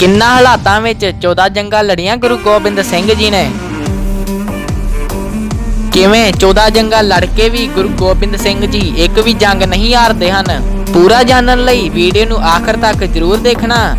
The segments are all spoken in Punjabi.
ਕਿੰਨਾ ਹਾਲਾਤਾਂ ਵਿੱਚ 14 ਜੰਗਾਂ ਲੜੀਆਂ ਗੁਰੂ ਗੋਬਿੰਦ ਸਿੰਘ ਜੀ ਨੇ। ਕਿਵੇਂ 14 ਜੰਗਾਂ ਲੜ ਕੇ ਵੀ ਗੁਰੂ ਗੋਬਿੰਦ ਸਿੰਘ ਜੀ ਇੱਕ ਵੀ ਜੰਗ ਨਹੀਂ ਹਾਰਦੇ ਹਨ? ਪੂਰਾ ਜਾਣਨ ਲਈ ਵੀਡੀਓ ਨੂੰ ਆਖਰ ਤੱਕ ਜ਼ਰੂਰ ਦੇਖਣਾ।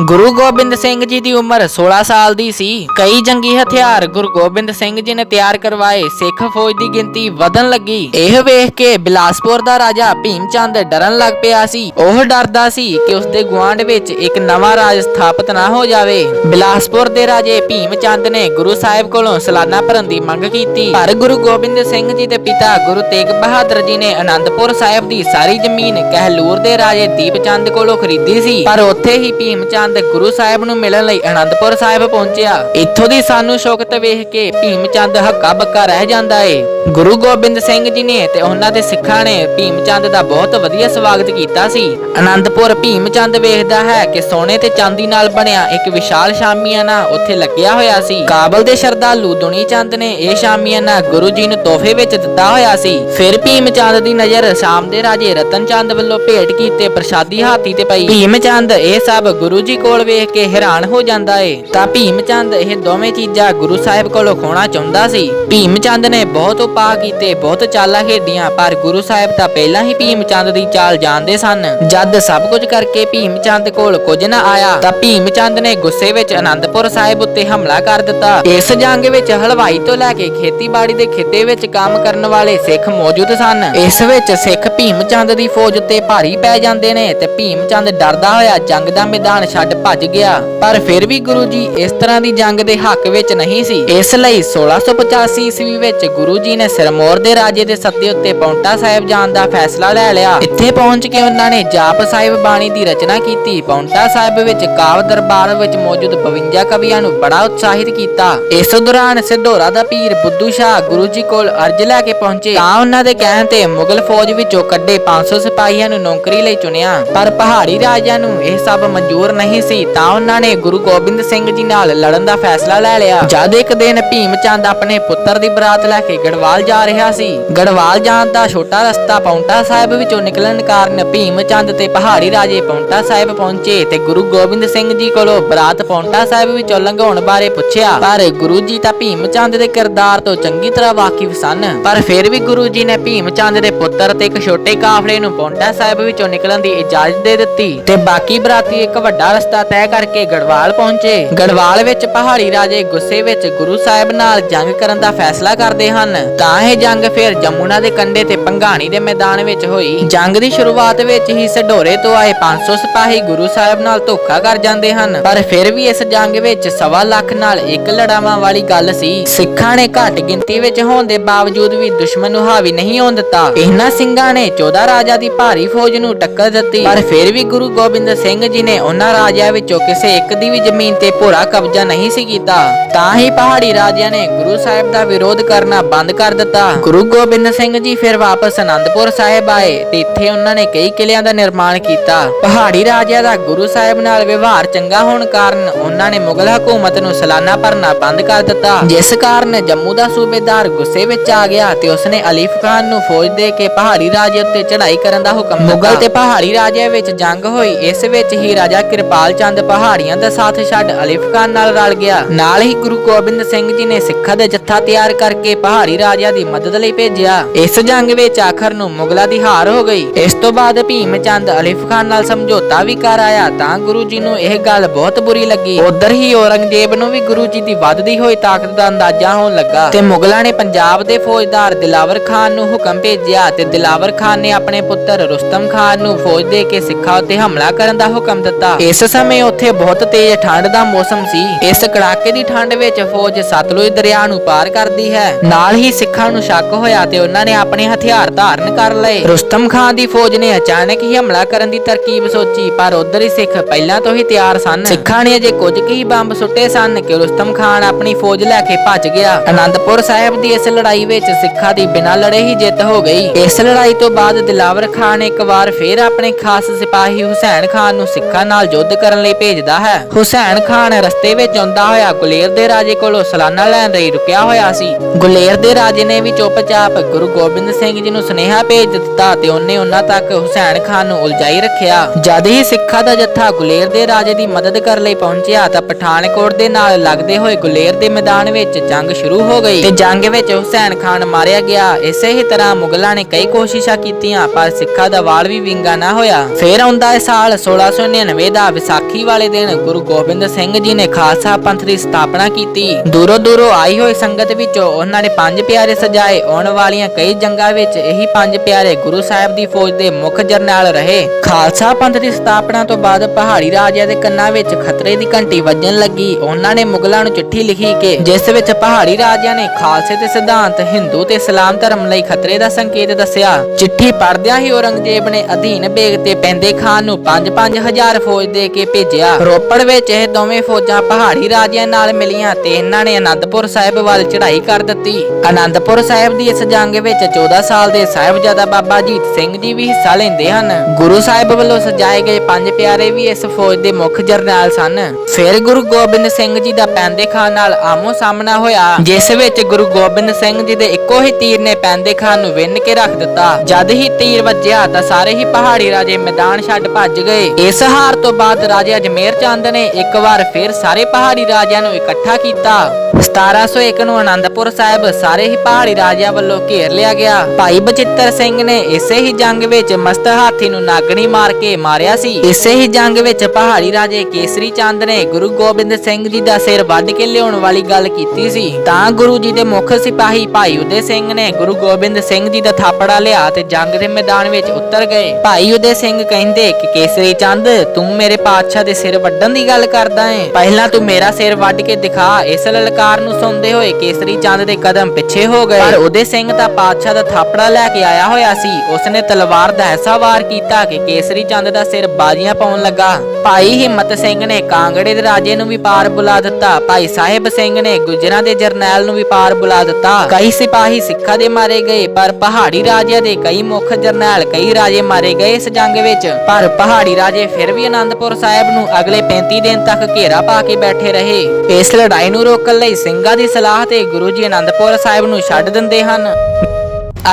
ਗੁਰੂ ਗੋਬਿੰਦ ਸਿੰਘ ਜੀ ਦੀ ਉਮਰ 16 ਸਾਲ ਦੀ ਸੀ। ਕਈ ਜੰਗੀ ਹਥਿਆਰ ਗੁਰੂ ਗੋਬਿੰਦ ਸਿੰਘ ਜੀ ਨੇ ਤਿਆਰ ਕਰਵਾਏ। ਸਿੱਖ ਫੌਜ ਦੀ ਗਿਣਤੀ ਵਧਣ ਲੱਗੀ। ਇਹ ਵੇਖ ਕੇ ਬਿਲਾਸਪੁਰ ਦਾ ਰਾਜਾ ਭੀਮ ਚੰਦ ਡਰਨ ਲੱਗ ਪਿਆ ਸੀ। ਉਹ ਡਰਦਾ ਸੀ ਕਿ ਉਸ ਦੇ ਗੁਆਂਢ ਵਿੱਚ ਇੱਕ ਨਵਾਂ ਰਾਜ ਸਥਾਪਿਤ ਨਾ ਹੋ ਜਾਵੇ। ਬਿਲਾਸਪੁਰ ਦੇ ਰਾਜੇ ਭੀਮ ਚੰਦ ਨੇ ਗੁਰੂ ਸਾਹਿਬ ਕੋਲੋਂ ਸਲਾਨਾ ਭਰਨ ਦੀ ਮੰਗ ਕੀਤੀ। ਪਰ ਗੁਰੂ ਗੋਬਿੰਦ ਸਿੰਘ ਜੀ ਦੇ ਪਿਤਾ ਗੁਰੂ ਤੇਗ ਬਹਾਦਰ ਜੀ ਨੇ ਅਨੰਦਪੁਰ ਸਾਹਿਬ ਦੀ ਸਾਰੀ ਜ਼ਮੀਨ ਕਹਿਲੂਰ ਦੇ ਰਾਜੇ ਦੀਪ ਚੰਦ ਕੋਲੋਂ ਖਰੀਦੀ ਸੀ। ਪਰ ਉੱਥੇ ਹੀ ਭੀਮ ਚੰਦ ਗੁਰੂ ਸਾਹਿਬ ਨੂੰ ਮਿਲਣ ਲਈ ਅਨੰਦਪੁਰ ਸਾਹਿਬ ਪਹੁੰਚਿਆ। ਇੱਥੋਂ ਦੀ ਸਾਨੂੰ ਸ਼ੌਕਤ ਵੇਖ ਕੇ ਭੀਮ ਚੰਦ ਹੱਕਾ ਬੱਕਾ ਰਹਿ ਜਾਂਦਾ ਏ। ਗੁਰੂ ਗੋਬਿੰਦ ਸਿੰਘ ਜੀ ਨੇ ਤੇ ਉਹਨਾਂ ਦੇ ਸਿੱਖਾਂ ਨੇ ਭੀਮ ਚੰਦ ਦਾ ਬਹੁਤ ਵਧੀਆ ਸਵਾਗਤ ਕੀਤਾ ਸੀ। ਆਨੰਦਪੁਰ ਭੀਮ ਚੰਦ ਵੇਖਦਾ ਹੈ ਕਿ ਸੋਨੇ ਤੇ ਚਾਂਦੀ ਨਾਲ ਬਣਿਆ ਇੱਕ ਵਿਸ਼ਾਲ ਸ਼ਾਮੀਆਨਾ ਉੱਥੇ ਲੱਗਿਆ ਹੋਇਆ ਸੀ। ਕਾਬਲ ਦੇ ਸ਼ਰਧਾਲੂ ਦੁਨੀ ਚੰਦ ਨੇ ਇਹ ਸ਼ਾਮੀਆਨਾ ਗੁਰੂ ਜੀ ਨੂੰ ਤੋਹਫੇ ਵਿੱਚ ਦਿੱਤਾ ਹੋਇਆ ਸੀ। ਫਿਰ ਭੀਮ ਚੰਦ ਦੀ ਨਜ਼ਰ ਸ਼ਾਮ ਦੇ ਰਾਜੇ ਰਤਨ ਚੰਦ ਵੱਲੋਂ ਭੇਟ ਕੀਤੇ ਪ੍ਰਸ਼ਾਦੀ ਹਾਥੀ ਤੇ ਪਈ। ਭੀਮ ਚੰਦ, ਇਹ ਸਭ ਗੁਰੂ ਜੀ ਕੋਲ ਵੇਖ ਕੇ ਹੈਰਾਨ ਹੋ ਜਾਂਦਾ ਏ। ਤਾਂ ਭੀਮ ਚੰਦ ਇਹ ਦੋਵੇਂ ਚੀਜ਼ਾਂ ਗੁਰੂ ਸਾਹਿਬ ਕੋਲੋਂ ਖੋਣਾ ਚਾਹੁੰਦਾ ਸੀ। ਭੀਮ ਚੰਦ ਨੇ ਬਹੁਤ ਉਪਾਅ ਕੀਤੇ, ਬਹੁਤ ਚਾਲਾਂ ਖੇਡੀਆਂ, ਪਰ ਗੁਰੂ ਸਾਹਿਬ ਤਾਂ ਪਹਿਲਾਂ ਹੀ ਭੀਮ ਚੰਦ ਦੀ ਚਾਲ ਜਾਣਦੇ ਸਨ। ਜਦ ਸਭ ਕੁਝ ਕਰਕੇ ਭੀਮ ਚੰਦ ਕੋਲ ਕੁਝ ਨਾ ਆਇਆ, ਤਾਂ ਭੀਮ ਚੰਦ ਨੇ ਗੁੱਸੇ ਵਿੱਚ ਅਨੰਦਪੁਰ ਸਾਹਿਬ ਉੱਤੇ ਹਮਲਾ ਕਰ ਦਿੱਤਾ। ਇਸ ਜੰਗ ਵਿੱਚ ਹਲਵਾਈ ਤੋਂ ਲੈ ਕੇ ਖੇਤੀਬਾੜੀ ਦੇ ਖਿੱਤੇ ਵਿੱਚ ਕੰਮ ਕਰਨ ਵਾਲੇ ਸਿੱਖ ਮੌਜੂਦ ਸਨ। ਇਸ ਵਿੱਚ ਸਿੱਖ ਭੀਮ ਚੰਦ ਦੀ ਫੌਜ ਉੱਤੇ ਭਾਰੀ ਪੈ ਜਾਂਦੇ ਨੇ ਤੇ ਭੀਮ ਚੰਦ ਡਰਦਾ ਹੋਇਆ ਜੰਗ ਦਾ ਮੈਦਾਨ ਛੱਡ ਭੱਜ ਗਿਆ, ਪਰ ਫਿਰ ਵੀ ਗੁਰੂ ਜੀ ਇਸ ਤਰ੍ਹਾਂ ਦੀ ਜੰਗ ਦੇ ਹੱਕ ਵਿੱਚ ਨਹੀਂ ਸੀ। ਇਸ ਲਈ 1685 ਈਸਵੀ ਵਿੱਚ ਗੁਰੂ ਜੀ ਨੇ ਸਿਰਮੌਰ ਦੇ ਰਾਜੇ ਦੇ ਸੱਦੇ ਉੱਤੇ ਪੌਂਟਾ ਸਾਹਿਬ ਜਾਣ ਦਾ ਫੈਸਲਾ ਲੈ ਲਿਆ। ਇੱਥੇ ਪਹੁੰਚ ਕੇ ਉਹਨਾਂ ਨੇ ਜਾਪ ਸਾਹਿਬ ਬਾਣੀ ਦੀ ਰਚਨਾ ਕੀਤੀ। ਪੌਂਟਾ ਸਾਹਿਬ ਵਿੱਚ ਕਾਵ ਦਰਬਾਰ ਵਿੱਚ ਮੌਜੂਦ 52 ਕਵੀਆਂ ਨੂੰ ਬੜਾ ਉਤਸ਼ਾਹਿਤ ਕੀਤਾ। ਇਸ ਦੌਰਾਨ ਸਿਧੋਰਾ ਦਾ ਪੀਰ ਬੁੱਧੂ ਸ਼ਾਹ ਗੁਰੂ ਜੀ ਕੋਲ ਅਰਜ ਲੈ ਕੇ ਪਹੁੰਚੇ। ਤਾਂ ਉਹਨਾਂ ਦੇ ਕਹਿਣ ਤੇ ਮੁਗਲ ਫੌਜ ਵਿੱਚੋਂ ਕੱਢੇ 500 ਸਿਪਾਹੀਆਂ ਨੂੰ ਨੌਕਰੀ ਲਈ ਚੁਣਿਆ। ਪਰ ਪਹਾੜੀ ਰਾਜਿਆਂ ਨੂੰ ਇਹ ਸਭ ਮਨਜ਼ੂਰ ਨਹੀਂ ਸੀ, ਤਾਂ ਉਹਨਾਂ ਨੇ ਗੁਰੂ ਗੋਬਿੰਦ ਸਿੰਘ ਜੀ ਨਾਲ ਲੜਨ ਦਾ ਫੈਸਲਾ ਲੈ ਲਿਆ। ਜਦ ਇੱਕ ਦਿਨ ਭੀਮ ਚੰਦ ਆਪਣੇ ਪੁੱਤਰ ਦੀ ਬਰਾਤ ਲੈ ਕੇ ਗੜਵਾਲ ਜਾ ਰਿਹਾ ਸੀ, ਗੜਵਾਲ ਜਾਣ ਦਾ ਛੋਟਾ ਰਸਤਾ ਪੌਂਟਾ ਸਾਹਿਬ ਵਿੱਚੋਂ ਨਿਕਲਣ ਕਾਰਨ ਭੀਮ ਚੰਦ ਤੇ ਪਹਾੜੀ ਰਾਜੇ ਪੌਂਟਾ ਸਾਹਿਬ ਪਹੁੰਚੇ ਤੇ ਗੁਰੂ ਗੋਬਿੰਦ ਸਿੰਘ ਜੀ ਕੋਲੋਂ ਬਰਾਤ ਪੌਂਟਾ ਸਾਹਿਬ ਵਿੱਚੋਂ ਲੰਘਾਉਣ ਬਾਰੇ ਪੁੱਛਿਆ। ਪਰ ਗੁਰੂ ਜੀ ਤਾਂ ਭੀਮ ਚੰਦ ਦੇ ਕਿਰਦਾਰ ਤੋਂ ਚੰਗੀ ਤਰ੍ਹਾਂ ਵਾਕਿਫ ਸਨ। ਪਰ ਫਿਰ ਵੀ ਗੁਰੂ ਜੀ ਨੇ ਭੀਮ ਚੰਦ ਦੇ ਪੁੱਤਰ ਤੇ ਇੱਕ ਛੋਟੇ ਕਾਫਲੇ ਨੂੰ ਪੌਂਟਾ ਸਾਹਿਬ ਵਿੱਚੋਂ ਨਿਕਲਣ ਦੀ ਇਜਾਜ਼ਤ ਦੇ ਦਿੱਤੀ ਤੇ ਬਾਕੀ ਬਰਾਤੀ ਇੱਕ ਵੱਡਾ ਰਸਤਾ ਤੈਅ ਕਰਕੇ ਗੜਵਾਲ ਪਹੁੰਚੇ। ਗੜਵਾਲ ਵਿੱਚ ਪਹਾੜੀ ਰਾਜੇ ਗੁੱਸੇ ਵਿੱਚ ਗੁਰੂ ਸਾਹਿਬ ਨਾਲ ਜੰਗ ਕਰਨ ਦਾ ਫੈਸਲਾ ਕਰਦੇ ਹਨ। ਤਾਂ ਇਹ ਜੰਗ ਫਿਰ ਜਮੁਨਾ ਦੇ ਕੰਢੇ ਤੇ ਪੰਘਾਣੀ ਦੇ ਮੈਦਾਨ ਵਿੱਚ ਹੋਈ। ਜੰਗ ਦੀ ਸ਼ੁਰੂਆਤ ਵਿੱਚ ਹੀ ਸਢੋਰੇ ਤੋਂ ਆਏ 500 ਸਿਪਾਹੀ ਗੁਰੂ ਸਾਹਿਬ ਨਾਲ ਧੋਖਾ ਕਰ ਜਾਂਦੇ ਹਨ। ਪਰ ਫਿਰ ਵੀ ਇਸ ਜੰਗ ਵਿੱਚ ਸਵਾ ਲੱਖ ਨਾਲ ਇੱਕ ਲੜਾਵਾਂ ਵਾਲੀ ਗੱਲ ਸੀ। ਸਿੱਖਾਂ ਨੇ ਘੱਟ ਗਿਣਤੀ ਵਿੱਚ ਹੋਣ ਦੇ ਬਾਵਜੂਦ ਵੀ ਦੁਸ਼ਮਣ ਨੂੰ ਹਾਵੀ ਨਹੀਂ ਹੋਣ ਦਿੱਤਾ। ਇਹਨਾਂ ਸਿੰਘਾਂ ਨੇ 14 ਰਾਜਾ ਦੀ ਭਾਰੀ ਫੌਜ ਨੂੰ ਟੱਕਰ ਦਿੱਤੀ। ਪਰ ਫਿਰ ਵੀ ਗੁਰੂ ਗੋਬਿੰਦ ਸਿੰਘ ਜੀ ਨੇ ਉਹਨਾਂ ਰਾਜ ਰਾਜਿਆਂ ਵਿੱਚੋਂ ਕਿਸੇ ਇੱਕ ਦੀ ਵੀ ਜ਼ਮੀਨ ਤੇ ਪੂਰਾ ਕਬਜ਼ਾ ਨਹੀਂ ਸੀ ਕੀਤਾ, ਤਾਂ ਹੀ ਪਹਾੜੀ ਰਾਜਿਆਂ ਨੇ ਗੁਰੂ ਸਾਹਿਬ ਦਾ ਵਿਰੋਧ ਕਰਨਾ ਬੰਦ ਕਰ ਦਿੱਤਾ। ਗੁਰੂ ਗੋਬਿੰਦ ਸਿੰਘ ਜੀ ਫਿਰ ਵਾਪਸ ਆਨੰਦਪੁਰ ਸਾਹਿਬ ਆਏ, ਤੇ ਇੱਥੇ ਉਹਨਾਂ ਨੇ ਕਈ ਕਿਲਿਆਂ ਦਾ ਨਿਰਮਾਣ ਕੀਤਾ। ਪਹਾੜੀ ਰਾਜਿਆਂ ਦਾ ਗੁਰੂ ਸਾਹਿਬ ਨਾਲ ਵਿਵਹਾਰ ਚੰਗਾ ਹੋਣ ਕਾਰਨ ਉਹਨਾਂ ਨੇ ਮੁਗਲ ਹਕੂਮਤ ਨੂੰ ਸਲਾਨਾ ਭਰਨਾ ਬੰਦ ਕਰ ਦਿੱਤਾ। ਜਿਸ ਕਾਰਨ ਜੰਮੂ ਦਾ ਸੂਬੇਦਾਰ ਗੁੱਸੇ ਵਿੱਚ ਆ ਗਿਆ ਤੇ ਉਸਨੇ ਅਲੀਫ ਖਾਨ ਨੂੰ ਫੌਜ ਦੇ ਕੇ ਪਹਾੜੀ ਰਾਜੇ ਉੱਤੇ ਚੜ੍ਹਾਈ ਕਰਨ ਦਾ ਹੁਕਮ ਦਿੱਤਾ। ਮੁਗਲ ਤੇ ਪਹਾੜੀ ਰਾਜਿਆਂ ਵਿੱਚ ਜੰਗ ਹੋਈ, ਇਸ ਵਿੱਚ ਹੀ ਰਾਜਾ ਕਿਰਪਾਲ ਚੰਦ ਪਹਾੜੀਆਂ ਦਾ ਸਾਥ ਛੱਡ ਅਲੀਫ ਖਾਨ ਨਾਲ ਰਲ ਗਿਆ। ਨਾਲ ਹੀ ਗੁਰੂ ਗੋਬਿੰਦ ਸਿੰਘ ਜੀ ਨੇ ਸਿੱਖਾਂ ਦੇ ਜੱਥਾ ਤਿਆਰ ਕਰਕੇ ਪਹਾੜੀ ਰਾਜਿਆਂ ਦੀ ਮਦਦ ਲਈ ਭੇਜਿਆ। ਇਸ ਜੰਗ ਵਿੱਚ ਆਖਰ ਨੂੰ ਮੁਗਲਾਂ ਦੀ ਹਾਰ ਹੋ ਗਈ। ਇਸ ਤੋਂ ਬਾਅਦ ਭੀਮ ਚੰਦ ਅਲੀਫ ਖਾਨ ਨਾਲ ਸਮਝੌਤਾ ਵੀ ਕਰ ਆਇਆ ਤਾਂ ਗੁਰੂ ਜੀ ਨੂੰ ਇਹ ਗੱਲ ਬਹੁਤ ਬੁਰੀ ਲੱਗੀ। ਉਧਰ ਹੀ ਔਰੰਗਜ਼ੇਬ ਨੂੰ ਵੀ ਗੁਰੂ ਜੀ ਦੀ ਵੱਧਦੀ ਹੋਈ ਤਾਕਤ ਦਾ ਅੰਦਾਜ਼ਾ ਹੋਣ ਲੱਗਾ। ਤੇ ਮੁਗਲਾਂ ਨੇ ਪੰਜਾਬ ਦੇ ਫੌਜਦਾਰ ਦਿਲਾਵਰ ਖਾਨ ਨੂੰ ਹੁਕਮ ਭੇਜਿਆ ਤੇ ਦਿਲਾਵਰ ਖਾਨ ਨੇ ਆਪਣੇ ਪੁੱਤਰ ਰੁਸਤਮ ਖਾਨ ਨੂੰ ਫੌਜ ਦੇ ਕੇ ਸਿੱਖਾਂ ਉੱਤੇ ਹਮਲਾ ਕਰਨ ਦਾ ਹੁਕਮ ਦਿੱਤਾ। ਇਸ ਸਮੇਂ ਉੱਥੇ ਬਹੁਤ ਤੇਜ਼ ਠੰਡ ਦਾ ਮੌਸਮ ਸੀ। ਇਸ ਕੜਾਕੇ ਦੀ ਠੰਡ ਵਿੱਚ ਫੌਜ ਸਤਲੁਜ ਦਰਿਆ ਨੂੰ ਪਾਰ ਕਰਦੀ ਹੈ। ਨਾਲ ਹੀ ਸਿੱਖਾਂ ਨੂੰ ਸ਼ੱਕ ਹੋਇਆ ਤੇ ਉਹਨਾਂ ਨੇ ਆਪਣੇ ਹਥਿਆਰ ਧਾਰਨ ਕਰ ਲਏ। ਰੁਸਤਮ ਖਾਨ ਦੀ ਫੌਜ ਨੇ ਅਚਾਨਕ ਹੀ ਹਮਲਾ ਕਰਨ ਦੀ ਤਰਕੀਬ ਸੋਚੀ, ਪਰ ਉਧਰ ਹੀ ਸਿੱਖ ਪਹਿਲਾਂ ਤੋਂ ਹੀ ਤਿਆਰ ਸਨ। ਸਿੱਖਾਂ ਨੇ ਅਜੇ ਕੁਝ ਕੁ ਹੀ ਬੰਬ ਸੁੱਟੇ ਸਨ ਕਿ ਰੁਸਤਮ ਖਾਨ ਆਪਣੀ ਫੌਜ ਲੈ ਕੇ ਭੱਜ ਗਿਆ। ਅਨੰਦਪੁਰ ਸਾਹਿਬ ਦੀ ਇਸ ਲੜਾਈ ਵਿੱਚ ਸਿੱਖਾਂ ਦੀ ਬਿਨਾਂ ਲੜੇ ਹੀ ਜਿੱਤ ਹੋ ਗਈ। ਇਸ ਲੜਾਈ ਤੋਂ ਬਾਅਦ ਦਿਲਾਵਰ ਖਾਨ ਇੱਕ ਵਾਰ ਫੇਰ ਆਪਣੇ ਖਾਸ ਸਿਪਾਹੀ ਹੁਸੈਨ ਖਾਨ ਨੂੰ ਸਿੱਖਾਂ ਨਾਲ ਯੁੱਧ ਮਦਦ ਕਰਨ ਲਈ ਭੇਜਦਾ ਹੈ। ਹੁਸੈਨ ਖਾਨ ਰਸਤੇ ਵਿੱਚ ਆਉਂਦਾ ਹੋਇਆ ਗੁਲੇਰ ਦੇ ਰਾਜੇ ਕੋਲੋਂ ਸਲਾਨਾ ਲੈਣ ਲਈ ਰੁਕਿਆ ਹੋਇਆ ਸੀ। ਗੁਲੇਰ ਦੇ ਰਾਜੇ ਨੇ ਵੀ ਚੁੱਪਚਾਪ ਗੁਰੂ ਗੋਬਿੰਦ ਸਿੰਘ ਜੀ ਨੂੰ ਸੁਨੇਹਾ ਭੇਜ ਦਿੱਤਾ ਤੇ ਉਹਨੇ ਉਹਨਾਂ ਤੱਕ ਹੁਸੈਨ ਖਾਨ ਨੂੰ ਉਲਝਾਈ ਰੱਖਿਆ। ਜਦ ਹੀ ਸਿੱਖਾਂ ਦਾ ਜੱਥਾ ਗੁਲੇਰ ਦੇ ਰਾਜੇ ਦੀ ਮਦਦ ਕਰਨ ਲਈ ਪਹੁੰਚਿਆ ਤਾਂ ਪਠਾਨਕੋਟ ਦੇ ਨਾਲ ਲੱਗਦੇ ਹੋਏ ਗੁਲੇਰ ਦੇ ਮੈਦਾਨ ਵਿੱਚ ਜੰਗ ਸ਼ੁਰੂ ਹੋ ਗਈ ਤੇ ਜੰਗ ਵਿੱਚ ਹੁਸੈਨ ਖਾਨ ਮਾਰਿਆ ਗਿਆ। ਇਸੇ ਹੀ ਤਰ੍ਹਾਂ ਮੁਗਲਾਂ ਨੇ ਕਈ ਕੋਸ਼ਿਸ਼ਾਂ ਕੀਤੀਆਂ ਪਰ ਸਿੱਖਾਂ ਦਾ ਵਾਲ ਵੀ ਵਿੰਗਾ ਨਾ ਹੋਇਆ। ਫਿਰ ਆਉਂਦਾ ਇਹ ਸਾਲ 1699 ਦਾ ਵਿਸਾਖੀ ਵਾਲੇ ਦਿਨ ਗੁਰੂ ਗੋਬਿੰਦ ਸਿੰਘ ਜੀ ਨੇ ਖਾਲਸਾ ਪੰਥ ਦੀ ਸਥਾਪਨਾ ਕੀਤੀ। ਦੂਰੋਂ ਦੂਰੋਂ ਆਈ ਹੋਈ ਸੰਗਤ ਵਿੱਚੋਂ ਉਹਨਾਂ ਨੇ ਪੰਜ ਪਿਆਰੇ ਸਜਾਏ। ਆਉਣ ਵਾਲੀਆਂ ਕਈ ਜੰਗਾਂ ਵਿੱਚ ਇਹੀ ਪੰਜ ਪਿਆਰੇ ਗੁਰੂ ਸਾਹਿਬ ਦੀ ਫੌਜ ਦੇ ਮੁੱਖ ਜਰਨੈਲ ਰਹੇ। ਖਾਲਸਾ ਪੰਥ ਦੀ ਸਥਾਪਨਾ ਤੋਂ ਬਾਅਦ ਪਹਾੜੀ ਰਾਜਿਆਂ ਦੇ ਕੰਨਾਂ ਵਿੱਚ ਖਤਰੇ ਦੀ ਘੰਟੀ ਵੱਜਣ ਲੱਗੀ। ਉਹਨਾਂ ਨੇ ਮੁਗਲਾਂ ਨੂੰ ਚਿੱਠੀ ਲਿਖੀ ਕਿ ਜਿਸ ਵਿੱਚ ਪਹਾੜੀ ਰਾਜਿਆਂ ਨੇ ਖਾਲਸੇ ਦੇ ਸਿਧਾਂਤ, ਹਿੰਦੂ ਤੇ ਇਸਲਾਮ ਧਰਮ ਲਈ ਖਤਰੇ ਦਾ ਸੰਕੇਤ ਦੱਸਿਆ। ਚਿੱਠੀ ਪੜ੍ਹਦਿਆਂ ਹੀ ਔਰੰਗਜ਼ੇਬ ਨੇ ਅਧੀਨ ਬੇਗ ਤੇ ਪੈਂਦੇ ਖਾਨ ਨੂੰ 5-5000 ਫੌਜ ਦੇ ਕੇ ਭੇਜਿਆ। ਰੋਪੜ ਵਿੱਚ ਇਹ ਦੋਵੇਂ ਫੌਜਾਂ ਪਹਾੜੀ ਰਾਜਿਆਂ ਨਾਲ ਮਿਲੀਆਂ ਤੇ ਇਹਨਾਂ ਨੇ ਅਨੰਦਪੁਰ ਸਾਹਿਬ ਵੱਲ ਚੜ੍ਹਾਈ ਕਰ ਦਿੱਤੀ। ਅਨੰਦਪੁਰ ਸਾਹਿਬ ਦੀ ਇਸ ਜੰਗ ਵਿੱਚ 14 ਸਾਲ ਦੇ ਸਾਹਿਬਜ਼ਾਦਾ ਬਾਬਾ ਜੀਤ ਸਿੰਘ ਜੀ ਵੀ ਹਿੱਸਾ ਲੈਂਦੇ ਹਨ। ਗੁਰੂ ਸਾਹਿਬ ਵੱਲੋਂ ਸਜਾਏ ਗਏ ਪੰਜ ਪਿਆਰੇ ਵੀ ਇਸ ਫੌਜ ਦੇ ਮੁੱਖ ਜਰਨੈਲ ਸਨ। ਫਿਰ ਗੁਰੂ ਗੋਬਿੰਦ ਸਿੰਘ ਜੀ ਦਾ ਪੈਂਦੇ ਖਾਨ ਨਾਲ ਆਮੋ ਸਾਹਮਣਾ ਹੋਇਆ, ਜਿਸ ਵਿੱਚ ਗੁਰੂ ਗੋਬਿੰਦ ਸਿੰਘ ਜੀ ਦੇ ਇੱਕੋ ਹੀ ਤੀਰ ਨੇ ਪੈਂਦੇ ਖਾਨ ਨੂੰ ਵਿੰਨ ਕੇ ਰੱਖ ਦਿੱਤਾ। ਜਦ ਹੀ ਤੀਰ ਵੱਜਿਆ ਤਾਂ ਸਾਰੇ ਹੀ ਪਹਾੜੀ ਰਾਜੇ ਮੈਦਾਨ ਛੱਡ ਭੱਜ ਗਏ। ਇਸ ਹਾਰ ਤੋਂ ਬਾਅਦ ਰਾਜੇ ਅਜਮੇਰ ਚੰਦ ਨੇ ਇੱਕ ਵਾਰ ਫਿਰ ਸਾਰੇ ਪਹਾੜੀ ਰਾਜਿਆਂ ਨੂੰ ਇਕੱਠਾ ਕੀਤਾ। 1701 ਨੂੰ ਆਨੰਦਪੁਰ ਸਾਹਿਬ ਸਾਰੇ ਹੀ ਪਹਾੜੀ ਰਾਜਿਆਂ ਵੱਲੋਂ ਘੇਰ ਲਿਆ ਗਿਆ। ਭਾਈ ਬਚਿੱਤਰ ਸਿੰਘ ਨੇ ਇਸੇ ਹੀ ਜੰਗ ਵਿੱਚ ਮਸਤ ਹਾਥੀ ਨੂੰ ਨਾਗਣੀ ਮਾਰ ਕੇ ਮਾਰਿਆ ਸੀ। ਇਸੇ ਹੀ ਜੰਗ ਵਿੱਚ ਪਹਾੜੀ ਰਾਜੇ ਕੇਸਰੀ ਚੰਦ ਨੇ ਗੁਰੂ ਗੋਬਿੰਦ ਸਿੰਘ ਜੀ ਦਾ ਸਿਰ ਵੱਢ ਕੇ ਲਿਆਉਣ ਵਾਲੀ ਗੱਲ ਕੀਤੀ ਸੀ। ਤਾਂ ਗੁਰੂ ਜੀ ਦੇ ਮੁੱਖ ਸਿਪਾਹੀ ਭਾਈ ਉਦੇ ਸਿੰਘ ਨੇ ਗੁਰੂ ਗੋਬਿੰਦ ਸਿੰਘ ਜੀ ਦਾ ਥਾਪੜਾ ਲਿਆ ਤੇ ਜੰਗ ਦੇ ਮੈਦਾਨ ਵਿੱਚ ਉਤਰ ਗਏ। ਭਾਈ ਉਦੇ ਸਿੰਘ ਕਹਿੰਦੇ ਕਿ ਕੇਸਰੀ ਚੰਦ, ਤੂੰ ਮੇਰੇ ਪਾਤਸ਼ਾਹ ਦੇ ਸਿਰ ਵੱਢਣ ਦੀ ਗੱਲ ਕਰਦਾ ਏ ਪਹਿਲਾਂ ਤੂੰ ਮੇਰਾ ਸਿਰ ਵੱਢ ਕੇ ਦਿਖਾ, ਇਸ ਲਲਕਾਰ ਨੂੰ ਸੁਣਦੇ ਹੋਏ ਕੇਸਰੀ ਚੰਦ ਦੇ ਕਦਮ ਪਿੱਛੇ ਹੋ ਗਏ। ਪਰ ਉਦੇ ਸਿੰਘ ਤਾਂ ਪਾਤਸ਼ਾਹ ਦਾ ਥਾਪੜਾ ਲੈ ਕੇ ਆਇਆ ਹੋਇਆ ਸੀ। ਉਸਨੇ ਤਲਵਾਰ ਦਾ ਐਸਾ ਵਾਰ ਕੀਤਾ ਕਿ ਕੇਸਰੀ ਚੰਦ ਦਾ ਸਿਰ ਬਾਜੀਆਂ ਪਾਉਣ ਲੱਗਾ। ਭਾਈ ਹਿੰਮਤ ਸਿੰਘ ਨੇ ਕਾਂਗੜੇ ਦੇ ਰਾਜੇ ਨੂੰ ਵੀ ਪਾਰ ਬੁਲਾ ਦਿੱਤਾ। ਭਾਈ ਸਾਹਿਬ ਸਿੰਘ ਨੇ ਗੁਜਰਾਂ ਦੇ ਜਰਨੈਲ ਨੂੰ ਵੀ ਪਾਰ ਬੁਲਾ ਦਿੱਤਾ। ਕਈ ਸਿਪਾਹੀ ਸਿੱਖਾਂ ਦੇ ਮਾਰੇ ਗਏ, ਪਰ ਪਹਾੜੀ ਰਾਜਿਆਂ ਦੇ ਕਈ ਮੁੱਖ ਜਰਨੈਲ, ਕਈ ਰਾਜੇ ਮਾਰੇ ਗਏ ਇਸ ਜੰਗ ਵਿੱਚ। ਪਰ ਪਹਾੜੀ ਰਾਜੇ ਫਿਰ ਵੀ ਆਨੰਦਪੁਰ ਸਾਹਿਬ ਨੂੰ ਅਗਲੇ 35 ਦਿਨ ਤੱਕ ਘੇਰਾ ਪਾ ਕੇ ਬੈਠੇ ਰਹੇ। ਇਸ ਲੜਾਈ ਨੂੰ ਰੋਕਣ ਲਈ ਸਿੰਘਾਂ ਦੀ ਸਲਾਹ ਤੇ ਗੁਰੂ ਜੀ ਅਨੰਦਪੁਰ ਸਾਹਿਬ ਨੂੰ ਛੱਡ ਦਿੰਦੇ ਹਨ।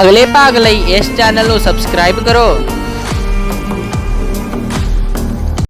ਅਗਲੇ ਭਾਗ ਲਈ ਇਸ ਚੈਨਲ ਨੂੰ ਸਬਸਕ੍ਰਾਈਬ ਕਰੋ।